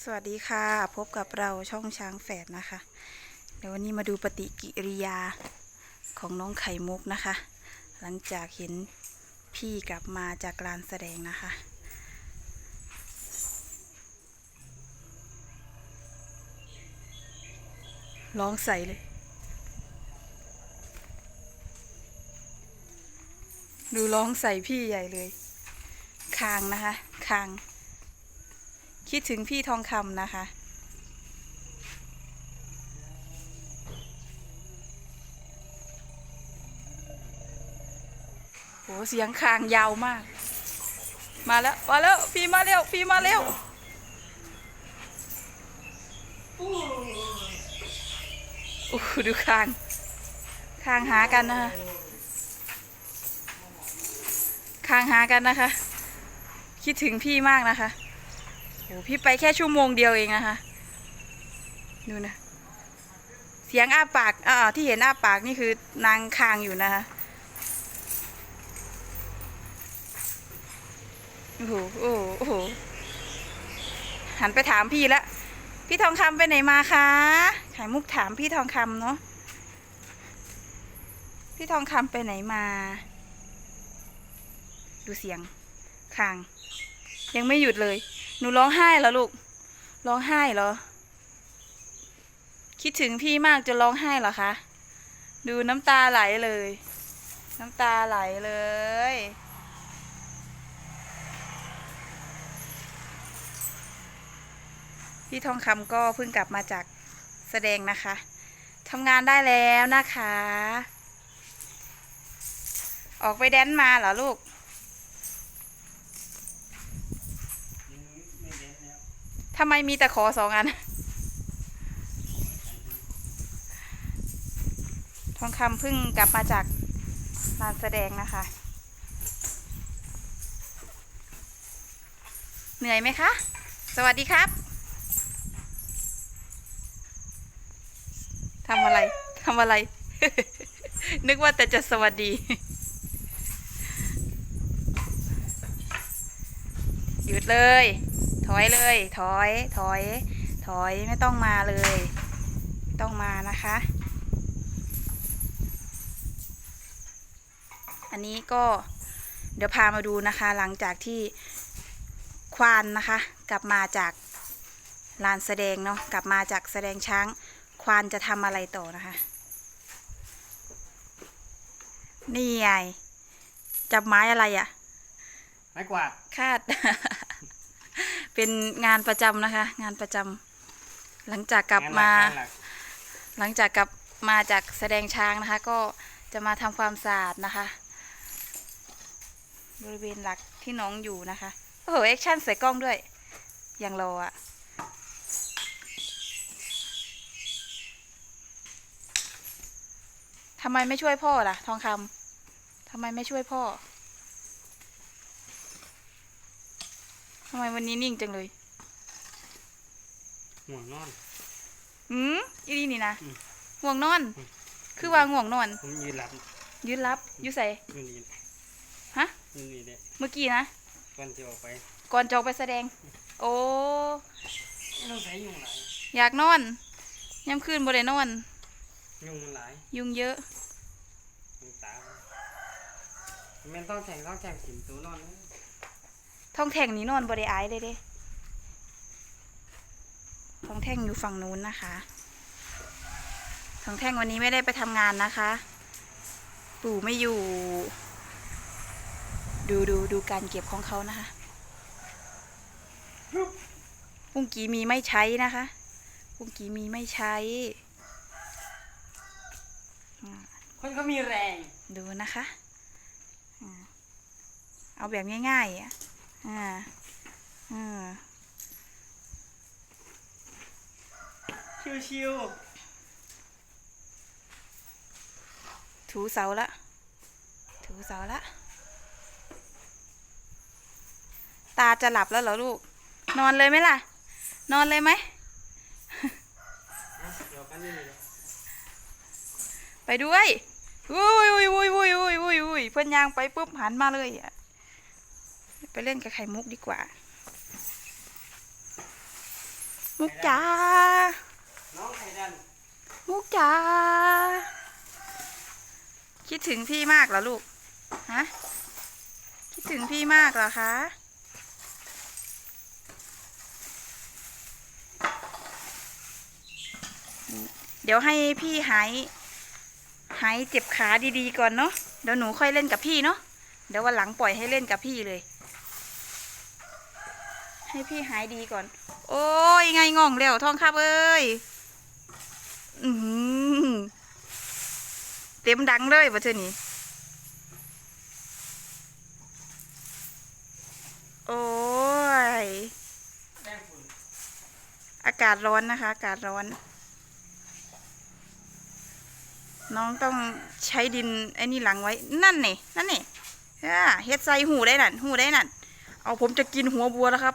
สวัสดีค่ะ พบกับเราช่องช้างแฝดนะคะ เดี๋ยววันนี้มาดูปฏิกิริยาของน้องไข่มุกนะคะ หลังจากเห็นพี่กลับมาจากลานแสดงนะคะ ร้องใส่เลย ดูร้องใส่พี่ใหญ่เลย คางนะคะ คาง คิดถึงพี่ทองคำนะคะ โห เสียงคางยาวมาก มาแล้ว มาแล้ว พี่มาเร็ว พี่มาเร็วอู้ดูคาง คางหากันนะคะ คางหากันนะคะ คิดถึงพี่มากนะคะ โอ้พี่ไปแค่ชั่วโมงเดียวเองนะคะดูนะ เสียงอ้าปากอ่าที่เห็นอ้าปากนี่คือนางคางอยู่นะคะโอ้โหโอ้โหโอ้โหหันไปถามพี่ละพี่ทองคำไปไหนมาคะไข่มุกถามพี่ทองคำเนาะพี่ทองคำไปไหนมา ดูเสียงคาง ยังไม่หยุดเลย หนูร้องไห้เหรอลูก ร้องไห้เหรอ คิดถึงพี่มากจนร้องไห้เหรอคะ ดูน้ำตาไหลเลย น้ำตาไหลเลย พี่ทองคำก็เพิ่งกลับมาจากแสดงนะคะทำงานได้แล้วนะคะ ออกไปแดนซ์มาเหรอลูก ทำไมมีแต่ขอสองอัน ทองคำเพิ่งกลับมาจากลานแสดงนะคะ เหนื่อยไหมคะ สวัสดีครับทำอะไรทำอะไร นึกว่าแต่จะสวัสดี หยุดเลย ถอยเลย ถอย ถอย ถอยไม่ต้องมาเลย ต้องมานะคะ อันนี้ก็เดี๋ยวพามาดูนะคะ หลังจากที่ควานนะคะ กลับมาจากลานแสดงเนาะกลับมาจากแสดงช้าง ควานจะทำอะไรต่อนะคะ นี่ไงจับไม้อะไรอะ่ะไม้กวาดคาด เป็นงานประจำนะคะ งานประจำหลังจากกลับมางนหลักหลังจากกลับมาจากแสดงช้างนะคะ ก็จะมาทำความสะอาดนะคะ บริเวณหลักที่น้องอยู่นะคะโอ้โหแอคชั่นใส่กล้องด้วย อย่างรออะทำไมไม่ช่วยพ่อล่ะ ทองคำทำไมไม่ช่วยพ่อ ทำไมวันนี้นิ่งจังเลยห่วงนอน อืมอีนี่นี่นะอืมง่วงนอน อืม คือว่าง่วงนอน ผมยืนหลับยืนรับอยูใส่ยืนนี่ฮะยืนนี่เด้เมื่อกี้นะ ก่อนจะออกไปก่อนจะออกไปแสดง โอ้ไม่ต้องใช้ยุงหลายอยากนอนย้ำคืนบ่ได้นอน ยุงมันหลายยุงเยอะยุงตามแมันต้องแข่งต้องแข่งสินตัวนอนนะ ท้องแท่งนี่นอนบ่ได้อายเลยเด้ท้องแท่งอยู่ฝั่งนู้นนะคะท้องแท่งวันนี้ไม่ได้ไปทำงานนะคะ ปู่ไม่อยู่ ดูดูดูการเก็บของเขานะคะปุ้งกีมีไม่ใช้นะคะปุ้งกีมีไม่ใช้คนเขามีแรง ดูนะคะอ่าเอาแบบง่ายๆอะ อ่าอ่าชิวถูเสาละ ถูเสาละ ตาจะหลับแล้วเหรอลูก นอนเลยไหมล่ะ นอนเลยไหมๆนะเดี๋ยวกันนี่เลยไปด้วยอุ้ยอุ้ยอุ้ยอุ้ยอุ้ยอุ้ยอุ้ยเพื่อนยางไปปุ๊บหันมาเลยอะ ไปเล่นกับไข่มุกดีกว่า มุกจ๋าน้องไข่ดันมุกจ๋าคิดถึงพี่มากเหรอลูกฮะคิดถึงพี่มากเหรอคะเดี๋ยวให้พี่หายหายเจ็บขาดีๆก่อนเนาะเดี๋ยวหนูค่อยเล่นกับพี่เนาะเดี๋ยววันหลังปล่อยให้เล่นกับพี่เลย ให้พี่หายดีก่อน โอ้ยไงง่องแล้วทองคำเอ้ยอืเต็มดังเลยปะเธอนี่โอ้ย อากาศร้อนนะคะ อากาศร้อน น้องต้องใช้ดินไอ้นี่หลังไว้ นั่นนี่นั่นนี่เฮ็ดใส่หูได้นั่น หูได้นั่น เอาผมจะกินหัวบัวแล้วครับ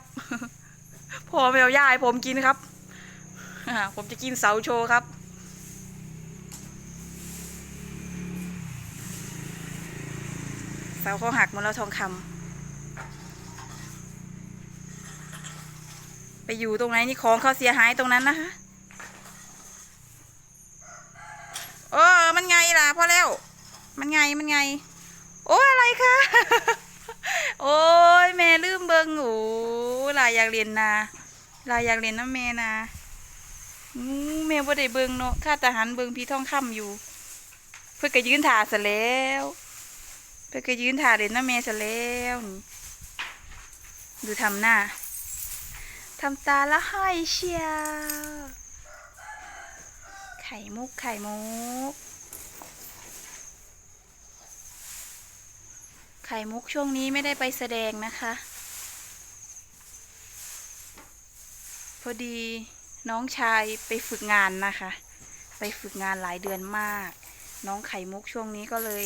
พ่อไม่เอาย่าให้ผมกินครับ ผมจะกินเสาโชว์ครับ เสาเขาหักหมดแล้วทองคำไปอยู่ตรงไหนนี่ของเขาเสียหายตรงนั้นนะคะเออมันไงล่ะพอแล้ว มันไงมันไง โอ้อะไรคะโอ้ยแม่ลืมเบิงหนูลายอยากเรียนนา ลายอยากเรียนน้ำแม่นาอู้แม่บ่ได้เบิงเนาะข้าทหารเบิงพี่ท่องค่ำอยู่ เพื่อก็ยืนถ่าซะแล้ว เพื่อก็ยืนถ่าเรียนน้ำแม่ซะแล้วดูทำหน้าทำตาละห้อยเชียวไข่มุกไข่มุก ไข่มุกช่วงนี้ไม่ได้ไปแสดงนะคะ อดีน้องชายไปฝึกงานนะคะ ไปฝึกงานหลายเดือนมาก น้องไข่มุกช่วงนี้ก็เลย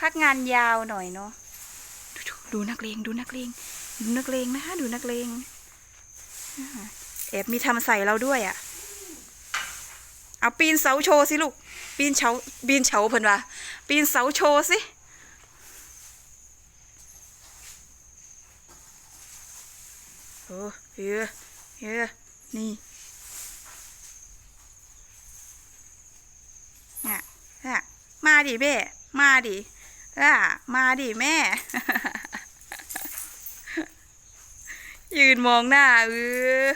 พักงานยาวหน่อยเนาะดูดูนักเลงดูนักเลงดูนักเลงนะคะดูนักเลงแอบมีทำใส่เราด้วยอะ่ะ เอาปีนเสาโชว์สิลูก ปีนเฉาปีนเฉาเพิ่นว่าปีนเสาโชว์สิโอ้เฮ้ย เฮ้ยนี่เนี่ยเนี่ยมาดิเบ้มาดิอะมาดิแม่ ยืนมองหน้าเออ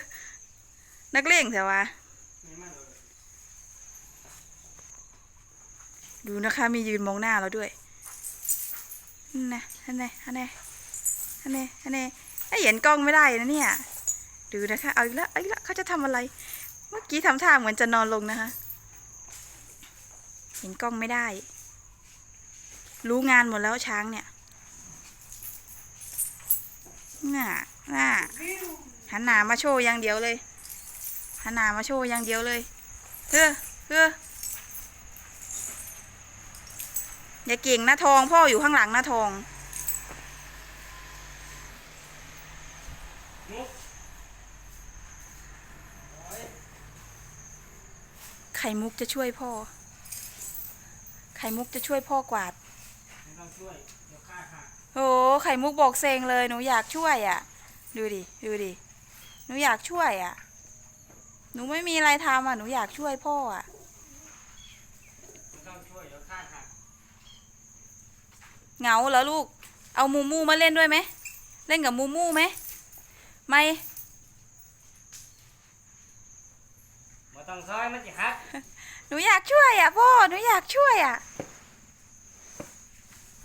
นักเลงแต่ว่าดูนะคะมียืนมองหน้าเราด้วยนั่นนะอันไหนอันไหนอันไหนอันไหนไอเห็นกล้องไม่ได้นะเนี่ย ดูนะคะ เอาอีกแล้วเอาอีกแล้วเขาจะทำอะไร เมื่อกี้ทำท่าเหมือนจะนอนลงนะคะ เห็นกล้องไม่ได้ รู้งานหมดแล้วช้างเนี่ยน่ะน่ะหันหนามาโชว์อย่างเดียวเลยหันหนามาโชว์อย่างเดียวเลยเฮ้อเฮ้ออย่าเก่งนะทองพ่ออยู่ข้างหลังนะทอง มุกโอ้ย ไข่มุกจะช่วยพ่อ ไข่มุกจะช่วยพ่อกวาดไม่ต้องช่วยเดี๋ยวข้าหักโอ้ไข่มุกบอกเซงเลยหนูอยากช่วยอะ ดูดิดูดิหนูอยากช่วยอะ หนูไม่มีอะไรทำอะหนูอยากช่วยพ่ออะไม่ต้องช่วยเดี๋ยวข้าหักเหงาเหรอลูก เอามูมูมาเล่นด้วยไหมเล่นกับมูมูไหมไม่ มา ต้องซอยมันจะหักหนูอยากช่วยอะพ่อหนูอยากช่วยอะ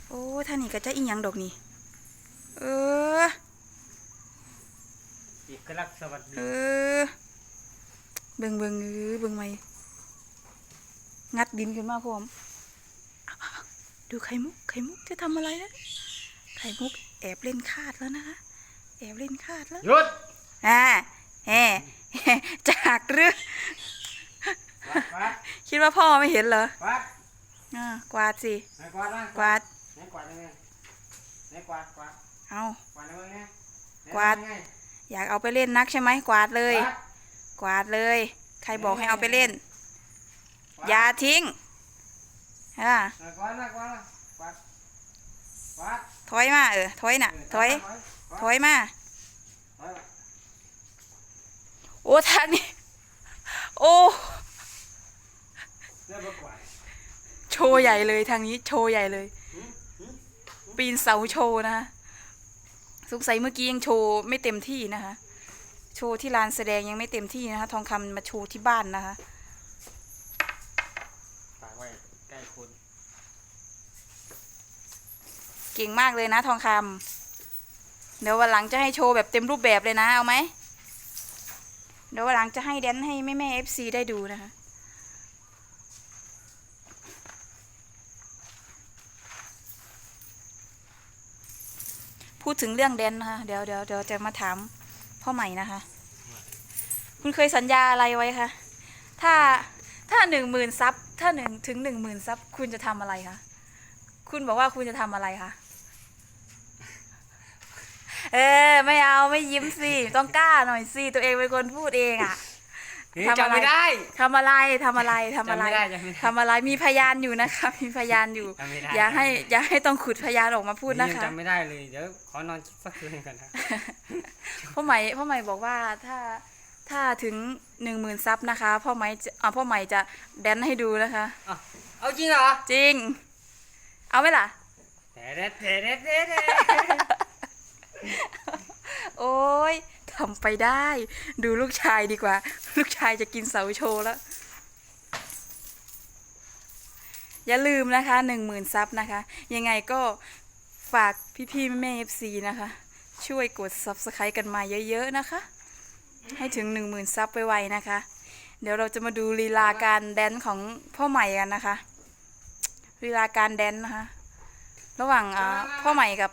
โอ้ท่านี่ก็จะอีหยังดอกนี่ เอออีกลักษณ์สวัสดี เออ เบิ่งเบิ่งเออเบิ่งไหมงัดดินขึ้นมาพร้อมเอาเอาเอาดูไข่มุก ไข่มุกจะทำอะไรนะ ไข่มุกแอบเล่นคาดแล้วนะคะ แอบเล่นคาดแล้วหยุดอ่าแฮ่แฮ่จากหรือวัด วัดคิดว่าพ่อไม่เห็นเหรอวัดอ่ากวาดสิ ไหนกวาดนะกวาด ไหนกวาดยังไงไหนกวาดกวาดเอา กวาดยังไงไหนกวาดยังไงอยากเอาไปเล่นนักใช่ไหมกวาดเลยกวาดกวาดเลย ใครบอกให้เอาไปเล่นกวาดอย่าทิ้งอ่าเออกวาดนะกวาดนะกวาดกวาดถอยมาเออถอยน่ะ ถอยถอยมา ถอยมาโอ้ทางนี้ โอ้ เรื่องประกวด โชว์ใหญ่เลยทางนี้โชว์ใหญ่เลย ปีนเสาโชว์นะคะสงสัยเมื่อกี้ยังโชว์ไม่เต็มที่นะคะ โชว์ที่ลานแสดงยังไม่เต็มที่นะคะ ทองคำมาโชว์ที่บ้านนะคะฝากไว้ใกล้คุณเก่งมากเลยนะทองคำเดี๋ยววันหลังจะให้โชว์แบบเต็มรูปแบบเลยนะเอาไหมเดี๋ยววันหลังจะให้แดนให้แม่แม่เอฟซีได้ดูนะคะ พูดถึงเรื่องแดนนะคะเดี๋ยวเดี๋ยวเดี๋ยวจะมาถามพ่อใหม่นะคะ คุณเคยสัญญาอะไรไว้คะถ้าถ้าหนึ่งหมื่นซับถ้าหนึ่งถึงหนึ่งหมื่นซับคุณจะทำอะไรคะคุณบอกว่าคุณจะทำอะไรคะเออไม่เอาไม่ยิ้มสิต้องกล้าหน่อยสิตัวเองเป็นคนพูดเองอะเฮ้ยทำอะไร จำไม่ได้ ทำอะไรทำอะไรทำอะไรจำไม่ได้จำไม่ได้ทำอะไรมีพยานอยู่นะคะ มีพยานอยู่ จำไม่ได้ อย่าให้อย่าให้ต้องขุดพยานออกมาพูดนะยังคะ จำไม่ได้เลย เดี๋ยวขอนอนคิดสักคืนก่อนนะ พ่อใหม่พ่อใหม่บอกว่าถ้าถ้าถึงหนึ่งหมื่นซับนะคะพ่อใหม่จะอ่าพ่อใหม่จะแดนให้ดูนะคะอะเอาจริงเหรอจริง เอาไหมล่ะ เด็ดเด็ดเด็ดเด็ดเด็ดเด็ด โอ้ยทำ ไปได้ ดูลูกชายดีกว่า ลูกชายจะกินเสาโชว์แล้ว อย่าลืมนะคะหนึ่งหมื่นซับนะคะ ยังไงก็ฝากพี่ๆแม่เอฟซีนะคะ ช่วยกด subscribe กันมาเยอะ ๆ นะคะ ให้ถึงหนึ่งหมื่นซับไปไวๆนะคะ เดี๋ยวเราจะมาดูลีลาการแดนของพ่อใหม่กันนะคะลีลาการแดนนะคะ ระหว่างพ่อใหม่กับ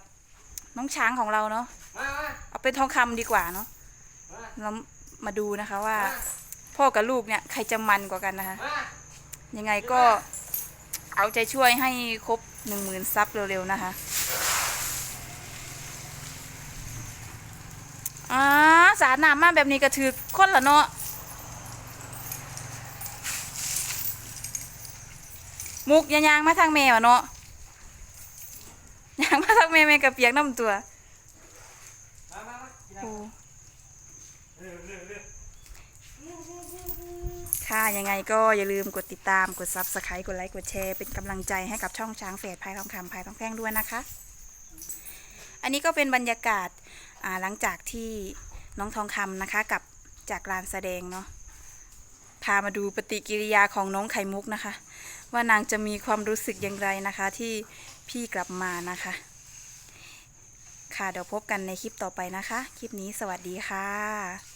น้องช้างของเราเนาะเอาเป็นทองคำดีกว่าเนาะ เรามาดูนะคะว่า พ่อกับลูกเนี่ยใครจะมันกว่ากันนะคะมายังไงก็เอาใจช่วยให้ครบหนึ่งหมื่นซับเร็วๆนะคะอ่าสารน้ำมาแบบนี้ก็ถือคนละเนาะมุกยางๆมาทางแมวเนาะยางมาทางแม่แม่กับเปียกน้ำตัวมามามากินโอ้ เร็วเร็วเร็ว ค่ะยังไงก็อย่าลืมกดติดตามกด subscribe กดไลค์กดแชร์เป็นกำลังใจให้กับช่องช้างเฟดพายทองคำพายทองแท่งด้วยนะคะ อันนี้ก็เป็นบรรยากาศหลังจากที่น้องทองคำนะคะกับจากลานแสดงเนาะพามาดูปฏิกิริยาของน้องไข่มุกนะคะ ว่านางจะมีความรู้สึกอย่างไรนะคะ ที่พี่กลับมานะคะ ค่ะเดี๋ยวพบกันในคลิปต่อไปนะคะ คลิปนี้สวัสดีค่ะ